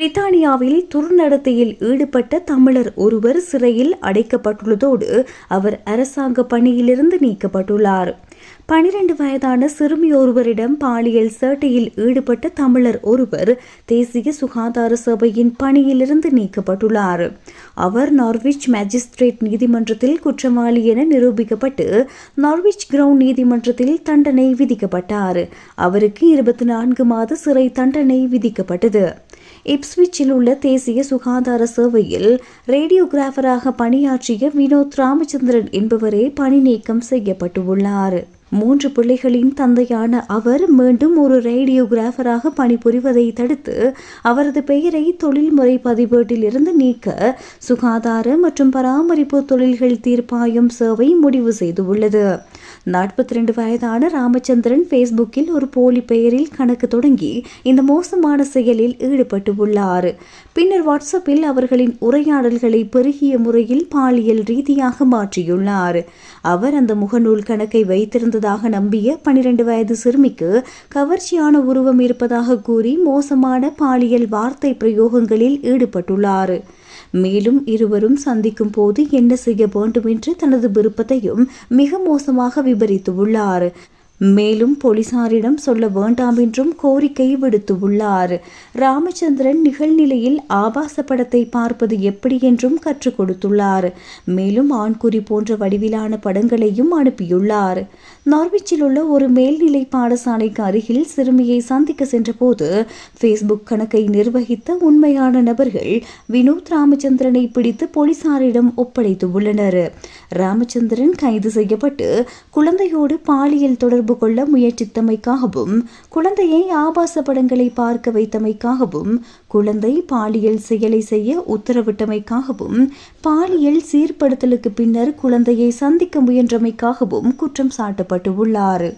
பிரித்தானியாவில் துர்நடத்தையில் ஈடுபட்ட தமிழர் ஒருவர் சிறையில் அடைக்கப்பட்டுள்ளதோடு அவர் அரசாங்க பணியிலிருந்து நீக்கப்பட்டுள்ளார். பனிரெண்டு வயதான சிறுமி ஒருவரிடம் பாலியல் சேட்டையில் ஈடுபட்ட தமிழர் ஒருவர் தேசிய சுகாதார சபையின் பணியிலிருந்து நீக்கப்பட்டுள்ளார். அவர் நார்விச் மேஜிஸ்ட்ரேட் நீதிமன்றத்தில் குற்றவாளி என நிரூபிக்கப்பட்டு நார்விச் கிரவுண்ட் நீதிமன்றத்தில் தண்டனை விதிக்கப்பட்டார். அவருக்கு இருபத்தி நான்கு மாத சிறை தண்டனை விதிக்கப்பட்டது. இப்ஸ்விச்சில் உள்ள தேசிய சுகாதார சேவையில் ரேடியோகிராஃபராக பணியாற்றிய வினோத் ராமச்சந்திரன் என்பவரே பணி நீக்கம் செய்யப்பட்டுள்ளார் மூன்று பிள்ளைகளின் தந்தையான அவர் மீண்டும் ஒரு ரேடியோகிராஃபராக பணிபுரிவதை தடுத்து அவரது பெயரை தொழில்முறை பதிவேட்டில் இருந்து நீக்க சுகாதார மற்றும் பராமரிப்பு தொழில்கள் தீர்ப்பாயம் சேவை முடிவு செய்துள்ளது. நாற்பத்தி ரெண்டு வயதான ராமச்சந்திரன் ஃபேஸ்புக்கில் ஒரு போலி பெயரில் கணக்கு தொடங்கி இந்த மோசமான செயலில் ஈடுபட்டு உள்ளார். பின்னர் வாட்ஸ்அப்பில் அவர்களின் உரையாடல்களை பெருகிய முறையில் பாலியல் ரீதியாக மாற்றியுள்ளார். அவர் அந்த முகநூல் கணக்கை வைத்திருந்ததாக நம்பிய பனிரெண்டு வயது சிறுமிக்கு கவர்ச்சியான உருவம் இருப்பதாக கூறி மோசமான பாலியல் வார்த்தை பிரயோகங்களில் ஈடுபட்டுள்ளார். மேலும் இருவரும் சந்திக்கும் போது என்ன செய்ய வேண்டும் என்று தனது விருப்பத்தையும் மிக மோசமாக விபரித்துள்ளார் மேலும் போலீசாரிடம் சொல்ல வேண்டாம் என்றும் கோரிக்கை விடுத்துள்ளார். ராமச்சந்திரன் நிகழ்நிலையில் ஆபாச படத்தை பார்ப்பது எப்படி என்றும் கற்றுக் கொடுத்துள்ளார். மேலும் ஆண்குறி போன்ற வடிவிலான படங்களையும் அனுப்பியுள்ளார். நார்விச்சில் உள்ள ஒரு மேல்நிலை பாடசாலைக்கு அருகில் சிறுமியை சந்திக்க சென்றபோது ஃபேஸ்புக் கணக்கை நிர்வகித்த உண்மையான நபர்கள் வினோத் ராமச்சந்திரனை பிடித்து போலீசாரிடம் ஒப்படைத்துள்ளனர் ராமச்சந்திரன் கைது செய்யப்பட்டு குழந்தையோடு பாலியல் தொடர்பு தொடர்பு கொள்ள முயற்சித்தமைக்காகவும் குழந்தையை ஆபாச படங்களை பார்க்க வைத்தமைக்காகவும் குழந்தை பாலியல் செயலை செய்ய உத்தரவிட்டமைக்காகவும் பாலியல் சீர்படுத்தலுக்கு பின்னர் குழந்தையை சந்திக்க முயன்றமைக்காகவும் குற்றம் சாட்டப்பட்டுள்ளார்